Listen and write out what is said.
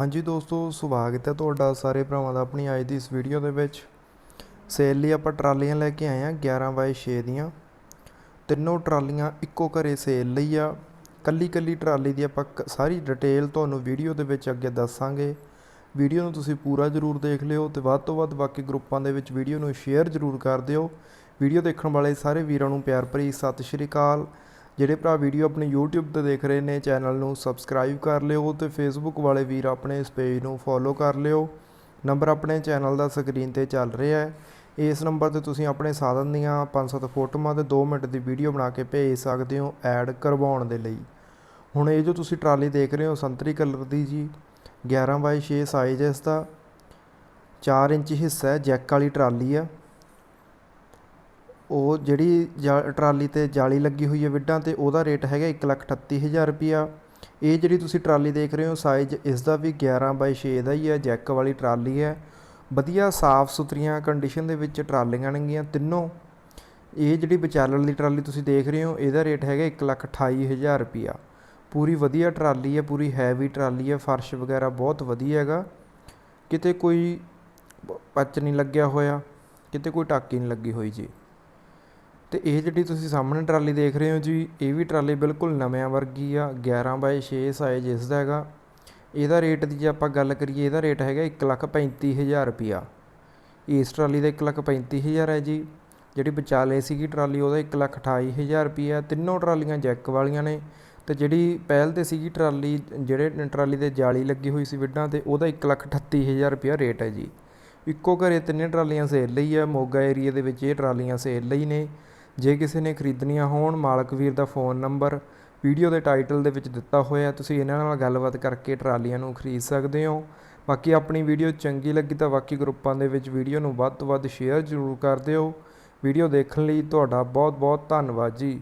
ਹਾਂਜੀ ਦੋਸਤੋ, ਸਵਾਗਤ ਹੈ ਤੁਹਾਡਾ ਸਾਰੇ ਭਰਾਵਾਂ ਦਾ ਆਪਣੀ ਅੱਜ ਦੀ ਇਸ ਵੀਡੀਓ ਦੇ ਵਿੱਚ। ਸੇਲ ਲਈ ਆਪਾਂ ਟਰਾਲੀਆਂ ਲੈ ਕੇ ਆਏ ਹਾਂ 11 ਬਾਈ 6 ਦੀਆਂ। ਤਿੰਨੋਂ ਟਰਾਲੀਆਂ ਇੱਕੋ ਘਰੇ ਸੇਲ ਲਈ ਆ। ਕੱਲੀ ਕੱਲੀ ਟਰਾਲੀ ਦੀ ਆਪਾਂ ਕ- ਸਾਰੀ ਡਿਟੇਲ ਤੁਹਾਨੂੰ ਵੀਡੀਓ ਦੇ ਵਿੱਚ ਅੱਗੇ ਦੱਸਾਂਗੇ। ਵੀਡੀਓ ਨੂੰ ਤੁਸੀਂ ਪੂਰਾ ਜ਼ਰੂਰ ਦੇਖ ਲਿਓ ਤੇ ਵੱਧ ਤੋਂ ਵੱਧ ਬਾਕੀ ਗਰੁੱਪਾਂ ਦੇ ਵਿੱਚ ਵੀਡੀਓ ਨੂੰ ਸ਼ੇਅਰ ਜ਼ਰੂਰ ਕਰ ਦਿਓ। ਵੀਡੀਓ ਦੇਖਣ ਵਾਲੇ ਸਾਰੇ ਵੀਰਾਂ ਨੂੰ ਪਿਆਰ ਭਰੀ ਸਤਿ ਸ਼੍ਰੀ ਅਕਾਲ। ਜਿਹੜੇ ਭਰਾ ਵੀਡੀਓ ਆਪਣੀ YouTube ਤੇ ਦੇਖ ਰਹੇ ਨੇ, ਚੈਨਲ ਨੂੰ ਸਬਸਕ੍ਰਾਈਬ ਕਰ ਲਿਓ ਤੇ Facebook ਵਾਲੇ ਵੀਰ ਆਪਣੇ ਇਸ ਪੇਜ ਨੂੰ ਫੋਲੋ ਕਰ ਲਿਓ। ਨੰਬਰ ਆਪਣੇ ਚੈਨਲ ਦਾ ਸਕਰੀਨ ਤੇ ਚੱਲ ਰਿਹਾ ਹੈ। ਇਸ ਨੰਬਰ ਤੇ ਤੁਸੀਂ ਆਪਣੇ ਸਾਧਨ ਦੀਆਂ 5-7 ਫੋਟੋਆਂ ਤੇ 2 ਮਿੰਟ ਦੀ ਵੀਡੀਓ ਬਣਾ ਕੇ ਭੇਜ ਸਕਦੇ ਹੋ ਐਡ ਕਰਵਾਉਣ ਦੇ ਲਈ। ਹੁਣ ਇਹ ਜੋ ਤੁਸੀਂ ਟਰਾਲੀ ਦੇਖ ਰਹੇ ਹੋ, ਸੰਤਰੀ ਕਲਰ ਦੀ ਜੀ 11 ਬਾਈ 6 ਸਾਈਜ਼ ਇਸ ਦਾ। 4 ਇੰਚ ਹਿੱਸਾ ਹੈ, ਜੈਕ ਵਾਲੀ ਟਰਾਲੀ ਆ ਉਹ ਜਿਹੜੀ ਜਾ- ਟਰਾਲੀ ਤੇ ਜਾਲੀ ਲੱਗੀ ਹੋਈ ਹੈ ਵਿੱਡਾਂ ਤੇ, ਉਹਦਾ ਰੇਟ ਹੈਗਾ ਇੱਕ ਲੱਖ ਅਠੱਤੀ ਹਜ਼ਾਰ ਰੁਪਈਆ ਇਹ ਜਿਹੜੀ ਤੁਸੀਂ ਟਰਾਲੀ ਦੇਖ ਰਹੇ ਹੋ ਸਾਈਜ਼ ਇਸ ਦਾ ਵੀ 11 ਬਾਈ 6 ਦਾ ਹੀ ਹੈ, ਜੈਕ ਵਾਲੀ ਟਰਾਲੀ ਹੈ। ਵਧੀਆ ਸਾਫ਼ ਸੁਥਰੀਆਂ ਕੰਡੀਸ਼ਨ ਦੇ ਵਿੱਚ ਟਰਾਲੀਆਂ ਨੇਗੀਆਂ ਤਿੰਨੋਂ। ਇਹ ਜਿਹੜੀ ਵਿਚਾਲਣ ਦੀ ਟਰਾਲੀ ਤੁਸੀਂ ਦੇਖ ਰਹੇ ਹੋ, ਇਹਦਾ ਰੇਟ ਹੈਗਾ 128000 ਰੁਪਿਆ ਪੂਰੀ ਵਧੀਆ ਟਰਾਲੀ ਹੈ, ਪੂਰੀ ਹੈਵੀ ਟਰਾਲੀ ਹੈ, ਫਰਸ਼ ਵਗੈਰਾ ਬਹੁਤ ਵਧੀਆ ਹੈਗਾ। ਕਿਤੇ ਕੋਈ ਪੱਚ ਨਹੀਂ ਲੱਗਿਆ ਹੋਇਆ, ਕਿਤੇ ਕੋਈ ਟਾਕੀ ਨਹੀਂ ਲੱਗੀ ਹੋਈ ਜੀ। ਤੇ ਇਹ ਜਿਹੜੀ ਤੁਸੀਂ ਸਾਹਮਣੇ ਟਰਾਲੀ ਦੇਖ ਰਹੇ ਹੋ ਜੀ, ਇਹ ਵੀ ਟਰਾਲੀ ਬਿਲਕੁਲ ਨਵਿਆਂ ਵਰਗੀ ਆ 11 ਬਾਏ 6 ਸਾਈਜ਼ ਇਸ ਦਾ ਹੈਗਾ। ਇਹਦਾ ਰੇਟ ਦੀ ਜੇ ਆਪਾਂ ਗੱਲ ਕਰੀਏ, ਇਹਦਾ ਰੇਟ ਹੈਗਾ 135000 ਰੁਪਿਆ ਇਸ ਟਰਾਲੀ ਦਾ 135000 ਹੈ ਜੀ। ਜਿਹੜੀ ਵਿਚਾਲੇ ਸੀਗੀ ਟਰਾਲੀ, ਉਹਦਾ 128000 ਰੁਪਿਆ ਤਿੰਨੋਂ ਟਰਾਲੀਆਂ ਜੈਕ ਵਾਲੀਆਂ ਨੇ ਤੇ ਜਿਹੜੀ ਪਹਿਲ ਤੇ ਸੀਗੀ ਟਰਾਲੀ, ਜਿਹੜੇ ਟਰਾਲੀ ਦੇ ਜਾਲੀ ਲੱਗੀ ਹੋਈ ਸੀ ਵਿੱਡਾਂ ਤੇ, ਉਹਦਾ 138000 ਰੁਪਿਆ ਰੇਟ ਹੈ ਜੀ। ਇੱਕੋ ਘਰੇ ਤਿੰਨੇ ਟਰਾਲੀਆਂ ਸੇਲ ਲਈ ਆ, ਮੋਗਾ ਏਰੀਆ ਦੇ ਵਿੱਚ ਇਹ ਟਰਾਲੀਆਂ ਸੇਲ ਲਈ ਨੇ। ਜੇ ਕਿਸੇ ਨੇ ਖਰੀਦਣੀਆਂ ਹੋਣ, ਮਾਲਕ ਵੀਰ ਦਾ ਫੋਨ ਨੰਬਰ, ਵੀਡੀਓ ਦੇ ਟਾਈਟਲ ਦੇ ਵਿੱਚ ਦਿੱਤਾ ਹੋਇਆ, ਤੁਸੀਂ ਇਹਨਾਂ ਨਾਲ ਗੱਲਬਾਤ ਕਰਕੇ ਟਰਾਲੀਆਂ ਨੂੰ ਖਰੀਦ ਸਕਦੇ ਹੋ। ਬਾਕੀ ਆਪਣੀ ਵੀਡੀਓ ਚੰਗੀ ਲੱਗੀ ਤਾਂ ਬਾਕੀ ਗਰੁੱਪਾਂ ਦੇ ਵਿੱਚ ਵੀਡੀਓ ਨੂੰ ਵੱਧ ਤੋਂ ਵੱਧ ਸ਼ੇਅਰ ਜ਼ਰੂਰ ਕਰ ਦਿਓ। ਵੀਡੀਓ ਦੇਖਣ ਲਈ ਤੁਹਾਡਾ ਬਹੁਤ ਬਹੁਤ ਧੰਨਵਾਦ ਜੀ।